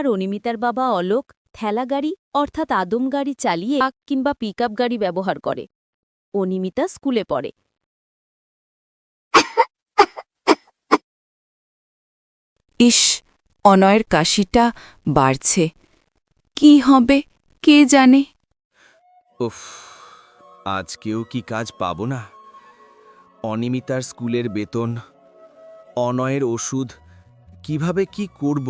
আর অনিমিতার বাবা অলোক ঠেলাগাড়ি অর্থাৎ আদম গাড়ি চালিয়ে ট্রাক কিংবা পিকআপ গাড়ি ব্যবহার করে। অনিমিতা স্কুলে পড়ে। ইস অনয়ের কাশিটা বাড়ছে। কি হবে কে জানে? উফ আজকেও কি কাজ পাব না? অনিমিতার স্কুলের বেতন অনয়ের ওষুধ কীভাবে কি করব?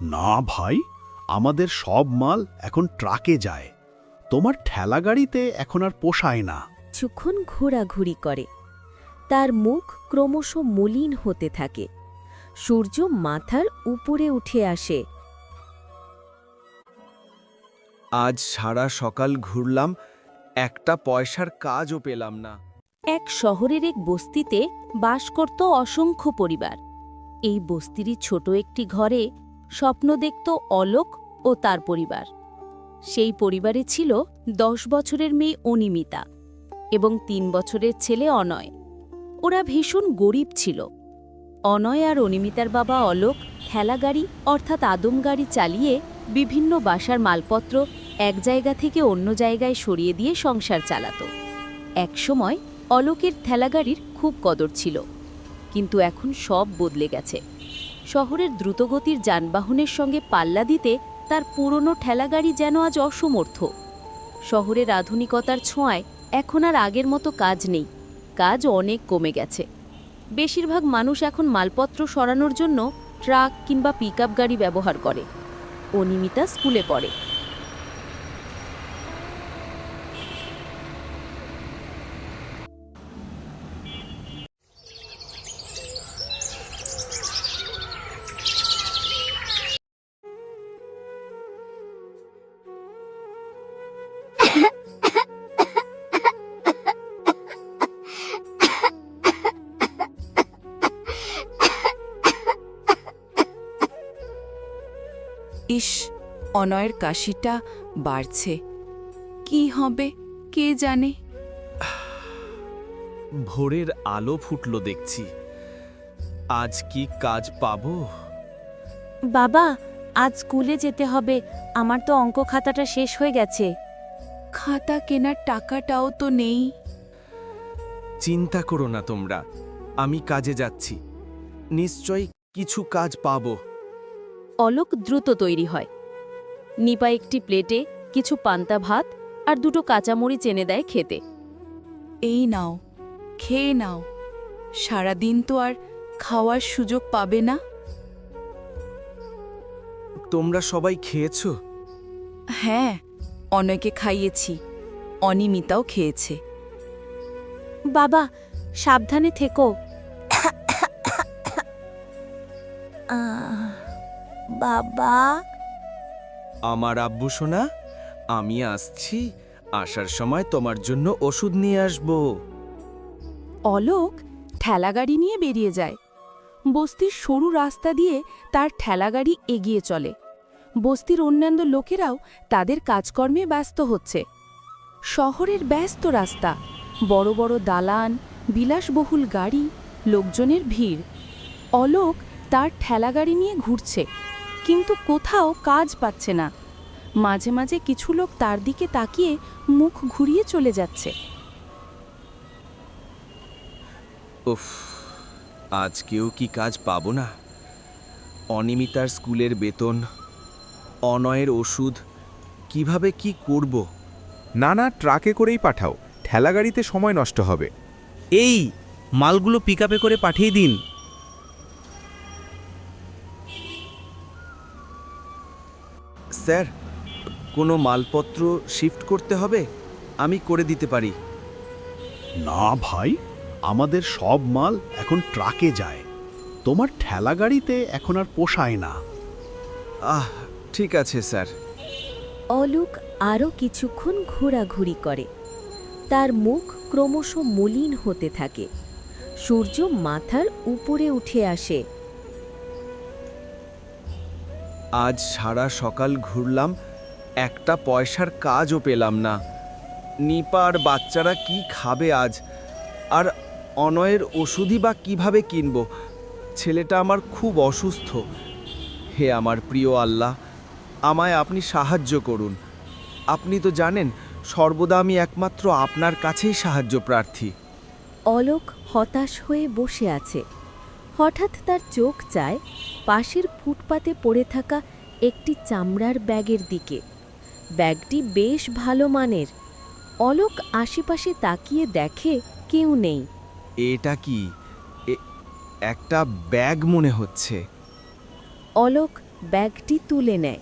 না ভাই আমাদের সব মাল এখন ট্রাকে যায়। তোমার ঠেলা গাড়িতে এখন আর পোষায় না। কিছুক্ষণ ঘোরাঘুরি করে। তার মুখ ক্রমশ মলিন হতে থাকে। সূর্য মাথার উপরে উঠে আসে। আজ সারা সকাল ঘুরলাম একটা পয়সার কাজও পেলাম না। এক শহরের এক বস্তিতে বাস করত অসংখ্য পরিবার। এই বস্তিরই ছোট একটি ঘরে স্বপ্ন দেখত অলোক ও তার পরিবার। সেই পরিবারে ছিল দশ বছরের মেয়ে অনিমিতা এবং তিন বছরের ছেলে অনয়। ওরা ভীষণ গরিব ছিল। অনয় আর অনিমিতার বাবা অলোক ঠেলাগাড়ি অর্থাৎ আদম গাড়ি চালিয়ে বিভিন্ন বাসার মালপত্র এক জায়গা থেকে অন্য জায়গায় সরিয়ে দিয়ে সংসার চালাত। একসময় অলোকের ঠেলাগাড়ির খুব কদর ছিল, কিন্তু এখন সব বদলে গেছে। শহরের দ্রুতগতির যানবাহনের সঙ্গে পাল্লা দিতে তার পুরনো ঠেলাগাড়ি যেন আজ অসমর্থ। শহরের আধুনিকতার ছোঁয়ায় এখন আর আগের মতো কাজ নেই। কাজ অনেক কমে গেছে। বেশিরভাগ মানুষ এখন মালপত্র সরানোর জন্য ট্রাক কিংবা পিক গাড়ি ব্যবহার করে। অনিমিতা স্কুলে পড়ে। ইস অনয়ের কাশিটা বাড়ছে। কি হবে কে জানে? ভোরের আলো ফুটলো দেখছি। আজ কি কাজ পাবো? বাবা আজ স্কুলে যেতে হবে। আমার তো অঙ্ক খাতাটা শেষ হয়ে গেছে। খাতা কেনার টাকাটাও তো নেই। চিন্তা করো না তোমরা। আমি কাজে যাচ্ছি। নিশ্চয়ই কিছু কাজ পাবো। অলোক দ্রুত তৈরি হয়। নিপা একটি প্লেটে কিছু পান্তা ভাত আর দুটো কাঁচামরিচ এনে দেয় খেতে। এই নাও খেয়ে নাও। সারাদিন তো আর খাওয়ার সুযোগ পাবে না। তোমরা সবাই খেয়েছো? হ্যাঁ অনেকে খাইয়েছি অনিমিতাও খেয়েছে। বাবা সাবধানে থেকো। বাবা। আমার আব্বু সোনা আমি আসছি। আসার সময় তোমার জন্য ওষুধ নিয়ে আসব। অলোক ঠেলাগাড়ি নিয়ে বেরিয়ে যায়। বস্তির সরু রাস্তা দিয়ে তার ঠেলাগাড়ি এগিয়ে চলে। বস্তির অন্যান্য লোকেরাও তাদের কাজকর্মে ব্যস্ত হচ্ছে। শহরের ব্যস্ত রাস্তা বড় বড় দালান বিলাসবহুল গাড়ি লোকজনের ভিড়। অলোক তার ঠেলাগাড়ি নিয়ে ঘুরছে। কিন্তু কোথাও কাজ পাচ্ছে না। মাঝে মাঝে কিছু লোক তার দিকে তাকিয়ে মুখ ঘুরিয়ে চলে যাচ্ছে। উফ আজকেও কি কাজ পাবো না? অনিমিতার স্কুলের বেতন অনয়ের ওষুধ কীভাবে কি করব? না না ট্রাকে করেই পাঠাও ঠেলাগাড়িতে সময় নষ্ট হবে। এই মালগুলো পিকআপে করে পাঠিয়ে দিন। স্যার। কোনো মালপত্র শিফট করতে হবে? আমি করে দিতে পারি। না ভাই আমাদের সব মাল এখন ট্রাকে যায়। তোমার ঠেলা গাড়িতে এখন আর পোষায় না। আহ ঠিক আছে স্যার। অলোক আরও কিছুক্ষণ ঘোরাঘুরি করে। তার মুখ ক্রমশ মলিন হতে থাকে। সূর্য মাথার উপরে উঠে আসে। আজ সারা সকাল ঘুরলাম, একটা পয়সার কাজও পেলাম না। নিপার বাচ্চারা কি খাবে আজ? আর অনয়ের ওষুধই বা কীভাবে কিনব? ছেলেটা আমার খুব অসুস্থ। হে আমার প্রিয় আল্লাহ, আমায় আপনি সাহায্য করুন। আপনি তো জানেন, সর্বদা আমি একমাত্র আপনার কাছেই সাহায্য প্রার্থী। অলোক হতাশ হয়ে বসে আছে। হঠাৎ তার চোখ চায় পাশের ফুটপাতে পড়ে থাকা একটি চামড়ার ব্যাগের দিকে। ব্যাগটি বেশ ভালো মানের। অলোক আশেপাশে তাকিয়ে দেখে কেউ নেই। এটা কি? একটা ব্যাগ মনে হচ্ছে। অলোক ব্যাগটি তুলে নেয়।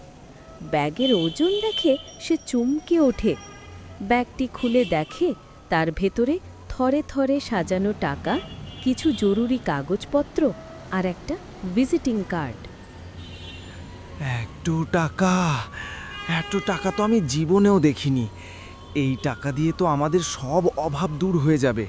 ব্যাগের ওজন দেখে সে চমকে ওঠে। ব্যাগটি খুলে দেখে তার ভেতরে থরে থরে সাজানো টাকা কিছু জরুরি কাগজপত্র আর একটা ভিজিটিং কার্ড একটু টাকা এত টাকা তো আমি জীবনেও দেখিনি। এই টাকা দিয়ে তো আমাদের সব অভাব দূর হয়ে যাবে।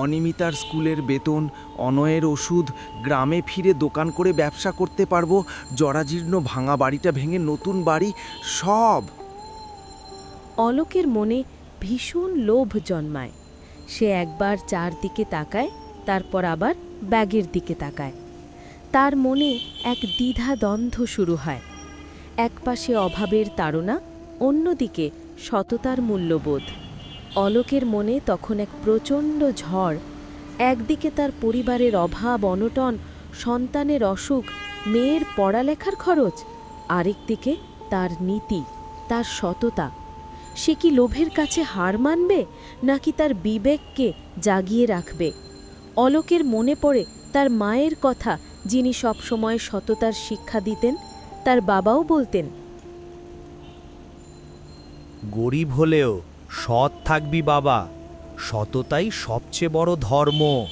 অনিমিতার স্কুলের বেতন অনয়ের ওষুধ গ্রামে ফিরে দোকান করে ব্যবসা করতে পারব জরাজীর্ণ ভাঙা বাড়িটা ভেঙে নতুন বাড়ি সব। অলোকের মনে ভীষণ লোভ জন্মায়। সে একবার চারদিকে তাকায় তারপর আবার ব্যাগের দিকে তাকায়। তার মনে এক দ্বিধা দ্বন্দ্ব শুরু হয়। একপাশে অভাবের তাড়না, অন্যদিকে সততার মূল্যবোধ। অলোকের মনে তখন এক প্রচণ্ড ঝড়, একদিকে তার পরিবারের অভাব, অনটন, সন্তানের অসুখ, মেয়ের পড়ালেখার খরচ, আরেকদিকে তার নীতি, তার সততা। সে কি লোভের কাছে হার মানবে, নাকি তার বিবেককে জাগিয়ে রাখবে? অলোকের মনে পড়ে তার মায়ের কথা যিনি সবসময় সততার শিক্ষা দিতেন তার বাবাও বলতেন গরিব হলেও সৎ থাকবি বাবা সততাই সবচেয়ে বড় ধর্ম।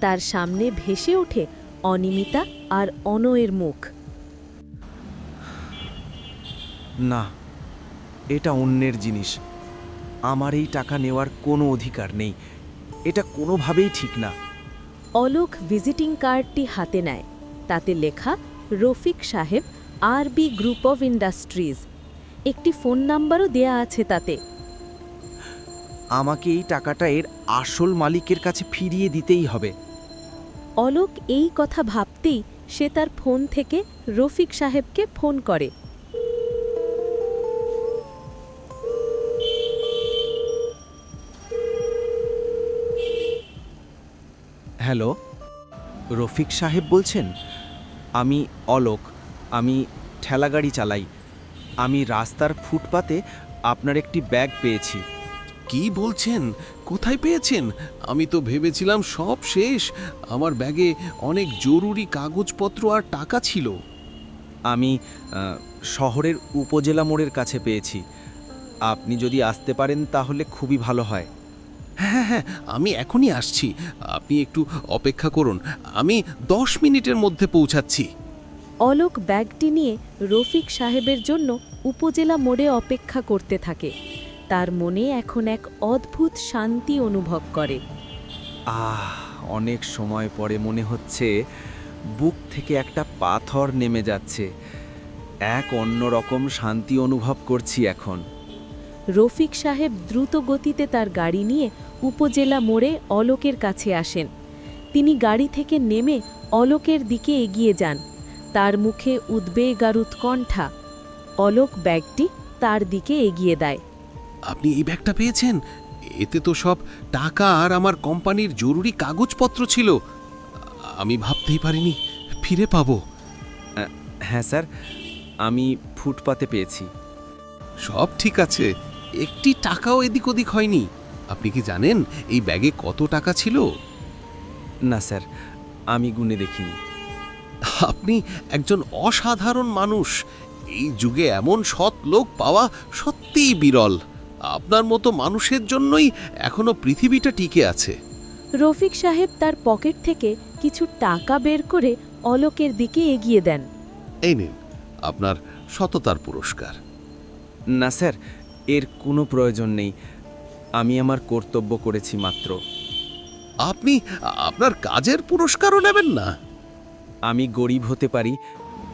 তার সামনে ভেসে ওঠে অনিমিতা আর অনয়ের মুখ। না এটা অন্যের জিনিস। আমার এই টাকা নেওয়ার কোনো অধিকার নেই। এটা কোনোভাবেই ঠিক না। অলোক ভিজিটিং কার্ডটি হাতে নেয়। তাতে লেখা রফিক সাহেব আরবি গ্রুপ অফ ইন্ডাস্ট্রিজ। একটি ফোন নাম্বারও দেয়া আছে তাতে। আমাকে এই টাকাটা এর আসল মালিকের কাছে ফিরিয়ে দিতেই হবে। অলোক এই কথা ভাবতেই সে তার ফোন থেকে রফিক সাহেবকে ফোন করে। হ্যালো রফিক সাহেব বলছেন আমি অলোক আমি ঠেলাগাড়ি চালাই আমি রাস্তার ফুটপাতে আপনার একটি ব্যাগ পেয়েছি। কি বলছেন? কোথায় পেয়েছেন? আমি তো ভেবেছিলাম সব শেষ আমার ব্যাগে অনেক জরুরি কাগজপত্র আর টাকা ছিল। আমি শহরের উপজেলা মোড়ের কাছে পেয়েছি। আপনি যদি আসতে পারেন তাহলে খুবই ভালো হয়। হ্যাঁ হ্যাঁ আমি এখনই আসছি। আপনি একটু অপেক্ষা করুন। আমি দশ মিনিটের মধ্যে পৌঁছাচ্ছি। অলোক ব্যাগটি নিয়ে রফিক সাহেবের জন্য উপজেলা মোড়ে অপেক্ষা করতে থাকে। তার মনে এখন এক অদ্ভুত শান্তি অনুভব করে। আহ অনেক সময় পরে মনে হচ্ছে বুক থেকে একটা পাথর নেমে যাচ্ছে। এক অন্যরকম শান্তি অনুভব করছি এখন। রফিক সাহেব দ্রুত গতিতে তার গাড়ি নিয়ে উপজেলা মোড়ে অলোকের কাছে আসেন। তিনি গাড়ি থেকে নেমে অলোকের দিকে এগিয়ে যান। তার মুখে উদ্বেগ আর উৎকণ্ঠা অলোক ব্যাগটি তার দিকে এগিয়ে দেয়। আপনি এই ব্যাগটা পেয়েছেন? এতে তো সব টাকা আর আমার কোম্পানির জরুরি কাগজপত্র ছিল। আমি ভাবতেই পারিনি ফিরে পাবো। হ্যাঁ স্যার আমি ফুটপাতে পেয়েছি। সব ঠিক আছে একটি টাকাও এদিক ওদিক হয়নি। আপনি কি জানেন এই ব্যাগে কত টাকা ছিল? না স্যার আমি গুনে দেখিনি। আপনি একজন অসাধারণ মানুষ। এই যুগে এমন সৎ লোক পাওয়া সত্যিই বিরল। আপনার মতো মানুষের জন্যই এখনও পৃথিবীটা টিকে আছে। রফিক সাহেব তার পকেট থেকে কিছু টাকা বের করে অলোকের দিকে এগিয়ে দেন। এই নিন আপনার সততার পুরস্কার। না স্যার এর কোনো প্রয়োজন নেই। আমি আমার কর্তব্য করেছি মাত্র। আপনি আপনার কাজের পুরস্কারও নেবেন না। আমি গরিব হতে পারি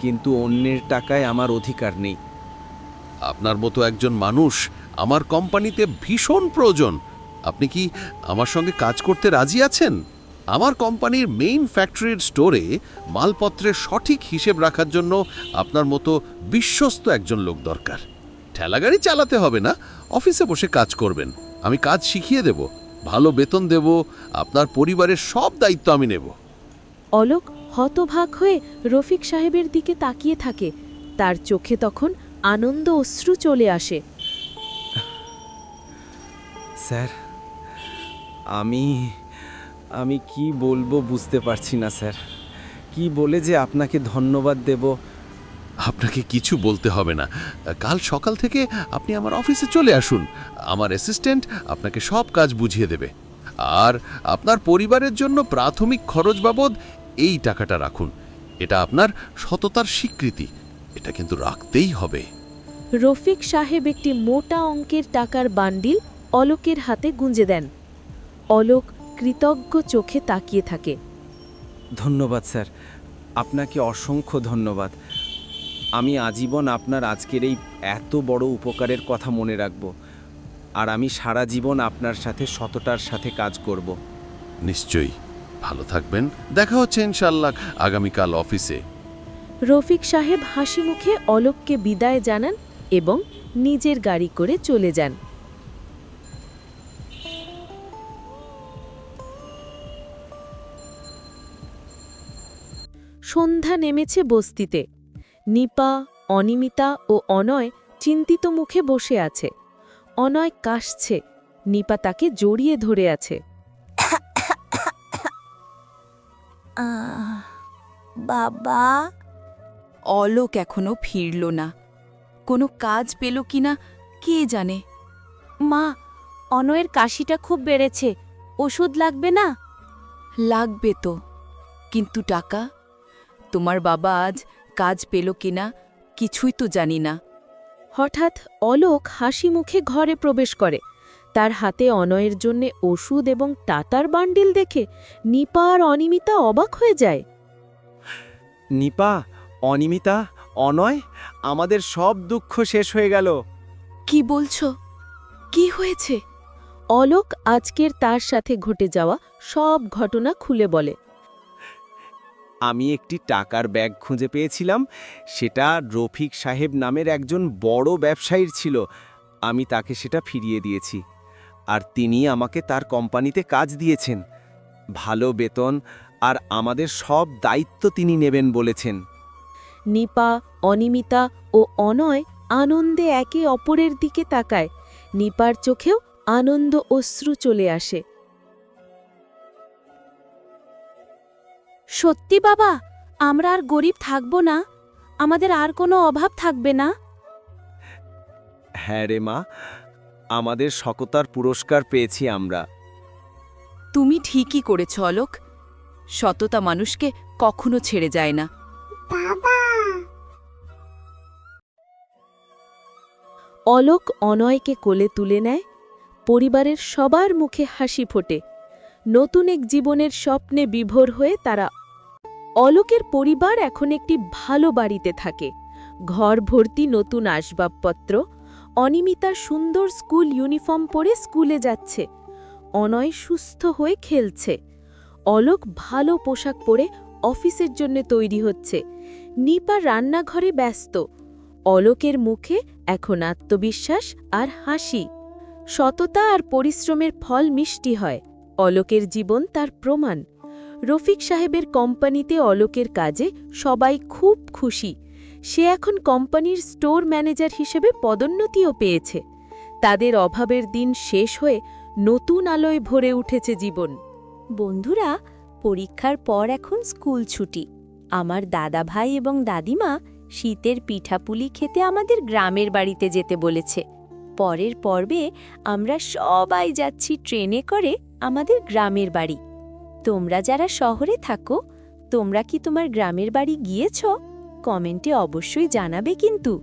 কিন্তু অন্যের টাকায় আমার অধিকার নেই। আপনার মতো একজন মানুষ আমার কোম্পানিতে ভীষণ প্রয়োজন। আপনি কি আমার সঙ্গে কাজ করতে রাজি আছেন? আমার কোম্পানির মেইন ফ্যাক্টরির স্টোরে মালপত্রের সঠিক হিসেব রাখার জন্য আপনার মতো বিশ্বস্ত একজন লোক দরকার। ঠেলাগাড়ি চালাতে হবে না অফিসে বসে কাজ করবেন। আমি কাজ শিখিয়ে দেব ভালো বেতন দেব আপনার পরিবারের সব দায়িত্ব আমি নেব। অলোক হতভাগ হয়ে রফিক সাহেবের দিকে তাকিয়ে থাকে। তার চোখে তখন আনন্দ অশ্রু চলে আসে। স্যার আমি আমি কি বলব বুঝতে পারছি না স্যার। কি বলে যে আপনাকে ধন্যবাদ দেব আপনাকে কিছু বলতে হবে না। কাল সকাল থেকে আপনি আমার অফিসে চলে আসুন। আমার অ্যাসিস্ট্যান্ট আপনাকে সব কাজ বুঝিয়ে দেবে। আর আপনার পরিবারের জন্য প্রাথমিক খরচ বাবদ এই টাকাটা রাখুন। এটা আপনার সততার স্বীকৃতি। এটা কিন্তু রাখতেই হবে। রফিক সাহেব একটি মোটা অঙ্কের টাকার বান্ডিল অলোকের হাতে গুঁজে দেন। অলোক কৃতজ্ঞ চোখে তাকিয়ে থাকে। ধন্যবাদ স্যার। আপনাকে অসংখ্য ধন্যবাদ। আমি আজীবন আপনার আজকের এই এত বড় উপকারের কথা মনে রাখব। আর আমি সারা জীবন আপনার সাথে সততার সাথে কাজ করব। নিশ্চয়ই। ভালো থাকবেন। দেখা হচ্ছে ইনশাল্লাহ আগামীকাল অফিসে। রফিক সাহেব হাসি মুখে অলোককে বিদায় জানান এবং নিজের গাড়ি করে চলে যান। সন্ধ্যা নেমেছে বস্তিতে। নিপা অনিমিতা ও অনয় চিন্তিত মুখে বসে আছে। অনয় কাশছে। নিপা তাকে জড়িয়ে ধরে আছে। বাবা। অলোক এখনও ফিরল না। কোনো কাজ পেল কিনা কে জানে? মা অনয়ের কাশিটা খুব বেড়েছে। ওষুধ লাগবে না? লাগবে তো। কিন্তু টাকা? তোমার বাবা আজ কাজ পেল কিনা কিছুই তো জানি না। হঠাৎ অলোক হাসি মুখে ঘরে প্রবেশ করে। তার হাতে অনয়ের জন্যে ওষুধ এবং টাটার বান্ডিল দেখে নিপা আর অনিমিতা অবাক হয়ে যায়। নিপা অনিমিতা অনয় আমাদের সব দুঃখ শেষ হয়ে গেল। কি বলছো? কি হয়েছে? অলোক আজকের তার সাথে ঘটে যাওয়া সব ঘটনা খুলে বলে। আমি একটি টাকার ব্যাগ খুঁজে পেয়েছিলাম। সেটা রফিক সাহেব নামের একজন বড় ব্যবসায়ীর ছিল। আমি তাকে সেটা ফিরিয়ে দিয়েছি। আর তিনি আমাকে তার কোম্পানিতে কাজ দিয়েছেন। ভালো বেতন আর আমাদের সব দায়িত্ব তিনি নেবেন বলেছেন। নিপা, অনিমিতা ও অনয় আনন্দে একে অপরের দিকে তাকায়। নিপার চোখেও আনন্দ অশ্রু চলে আসে। সত্যি বাবা আমরা আর গরিব থাকব না। আমাদের আর কোনো অভাব থাকবে না। হ্যাঁ রে মা আমাদের সকতার পুরস্কার পেয়েছি আমরা। তুমি ঠিকই করেছ অলোক। সততা মানুষকে কখনো ছেড়ে যায় না। অলোক অনয়কে কোলে তুলে নেয় পরিবারের সবার মুখে হাসি ফোটে। নতুন এক জীবনের স্বপ্নে বিভোর হয়ে তারা অলোকের পরিবার এখন একটি ভালো বাড়িতে থাকে। ঘর ভর্তি নতুন আসবাবপত্র, অনিমিতা সুন্দর স্কুল ইউনিফর্ম পরে স্কুলে যাচ্ছে। অনয় সুস্থ হয়ে খেলছে। অলোক ভালো পোশাক পরে অফিসের জন্য তৈরি হচ্ছে। নিপা রান্নাঘরে ব্যস্ত। অলোকের মুখে এখন আত্মবিশ্বাস আর হাসি। সততা আর পরিশ্রমের ফল মিষ্টি হয়। অলোকের জীবন তার প্রমাণ। রফিক সাহেবের কোম্পানিতে অলোকের কাজে সবাই খুব খুশি। সে এখন কোম্পানির স্টোর ম্যানেজার হিসেবে পদোন্নতিও পেয়েছে। তাদের অভাবের দিন শেষ হয়ে নতুন আলোয় ভরে উঠেছে জীবন। বন্ধুরা, পরীক্ষার পর এখন স্কুল ছুটি। আমার দাদা ভাই এবং দাদিমা শীতের পিঠাপুলি খেতে আমাদের গ্রামের বাড়িতে যেতে বলেছে। পরের পর্বে আমরা সবাই যাচ্ছি ট্রেনে করে আমাদের গ্রামের বাড়ি। তোমরা যারা শহরে থাকো, তোমরা কি তোমার গ্রামের বাড়ি গিয়েছ? কমেন্টে অবশ্যই জানাবে কিন্তু।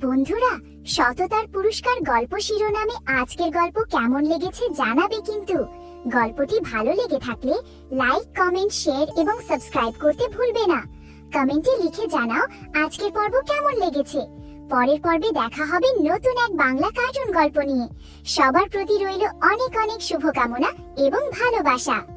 বন্ধুরা, সততার পুরস্কার গল্প শিরোনামে আজকের গল্প কেমন লেগেছে জানাবে কিন্তু। গল্পটি ভালো লেগে থাকলে লাইক, কমেন্ট, শেয়ার এবং সাবস্ক্রাইব করতে ভুলবে না। কমেন্টে লিখে জানাও আজকের পর্ব কেমন লেগেছে। পরের পর্বে দেখা হবে নতুন এক বাংলা কার্টুন গল্প নিয়ে। সবার প্রতি রইল অনেক অনেক শুভকামনা এবং ভালোবাসা।